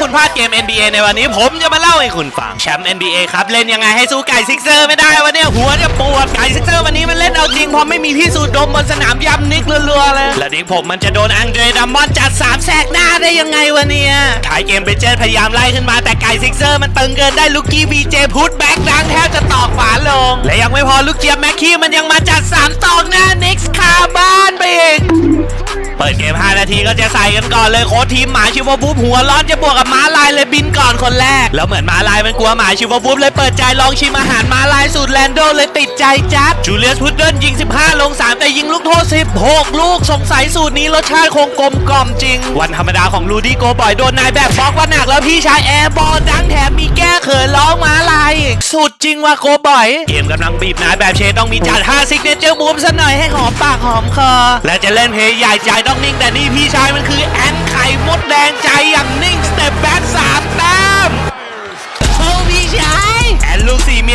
คุณพลาดเกม NBA ในวันนี้ผมจะมาเล่าให้คุณฟังแชมป์ NBA ครับ เล่นยังไงให้สู้ไก่ซิกเซอร์ไม่ได้วันนี้หัวจะปวดไก่ซิกเซอร์วันนี้มันเล่นเอาจริงพราะไม่มีพี่สูดดมบนสนามยำนิกรัวๆเลย และนิกผมมันจะโดนอังเดรดัมมอนจัดสามแสกหน้าได้ยังไงวะเนี่ยท้ายเกมเบเจอร์พยายามไล่ขึ้นมาแต่ไก่ซิกเซอร์มันตึงเกินได้ลูกกี้บีเจพุทแบ็กดังแทบจะตอกฝาลง และยังไม่พอลูกเจี๊ยบแม็กคีมันยังมาจัดสามตอกหน้านิกส์คาบ้านไปอีก ปิดเกม 5 นาทีก็จะใส่กันก่อนเลยโค้ชทีมหมาชิวบูบหัวร้อนจะบวกกับม้าายเลยบินก่อนคนแรก แล้วเหมือนมาลายมันกลัวหมาชิวบูบเลยเปิดใจลองชิมอาหารมาลายสูตรแลนโดเลยติดใจจัดจูเลียสพุดเดิ้ลยิง 15 ลง 3 แต่ยิงลูกโทษ 16 ลูกสงสัยสูตรนี้รสชาติคงกลมกล่อมจริง วันธรรมดาของลูดี้โกบอยโดนนายแบบบล็อกว่าหนักแล้วพี่ชายแอร์บอลดังแถมมีแก้เขินร้องมาลายอีกสุดจริงว่ะโกบอย เกมกำลังบีบนายแบบเชต้องมีจัด5ซิกเนเจอร์มูฟซะหน่อยให้หอมปากหอมคอและจะเล่นเพลงใหญ่ใจต้องนิ่งแต่นี่พี่ชายมันคือแอนไข่มดแดงใจอย่างนิ่งสเต็ปแบ็ก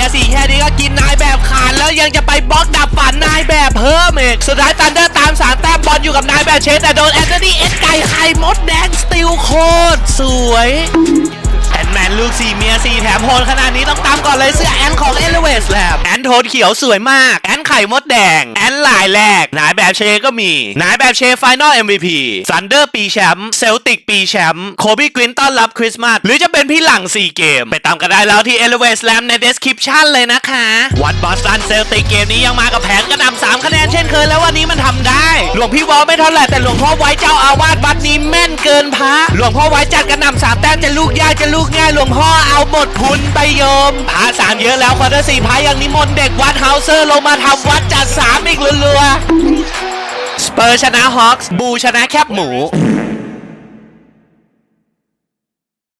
ยสี่แค่นี้ก็กินนายแบบขาดแล้วยังจะไปบล็อกดับฝันนายแบบเพิ่มอีกสุดท้ายตันเดอร์ตามสามแต้มบอลอยู่กับนายแบบเชสแต่โดนแอนโทนีเอ็ดไก่ไข่มดแดงสติลโคตรสวย ลูกสี่เมียสี่แถมโหดขนาดนี้ต้องตามก่อนเลยเสื้อแอนของเอลเวสแลบแอนโทนเขียวสวยมาก แอนไข่มดแดง แอนลายแรกนายแบบเชก็มีนายแบบเชไฟนอล MVP ซันเดอร์ปีแชมป์เซลติกปีแชมป์โคบี้กวินต้อนรับคริสต์มาสหรือจะเป็นพี่หลัง 4 เกม ไปตามกันได้แล้วที่ e l e v a t e Slam ใน description เลยนะคะ วัดบอสตันเซลติกเกมนี้ยังมากับแผนกระนำ3คะแนน เช่นเคยแล้ววันนี้มันทำได้ หลวงพี่วอลไม่เท่าไหร่แต่หลวงพ่อไว้เจ้าอาวาสวัดนี้แม่นเกินพระหลวงพ่อไว้จัดกระหนำสามแต้มจะลูกยากจะลูกง่ายหลวงพ่อเอาหมดพุนไปโยมพระสามเยอะแล้วคอเตอร์สี่พระยังนิมนต์เด็กวัดเฮาเซอร์ลงมาทำวัดจัดสามอีกรัวๆสเปอร์ชนะฮอคส์บูชนะแคบหมู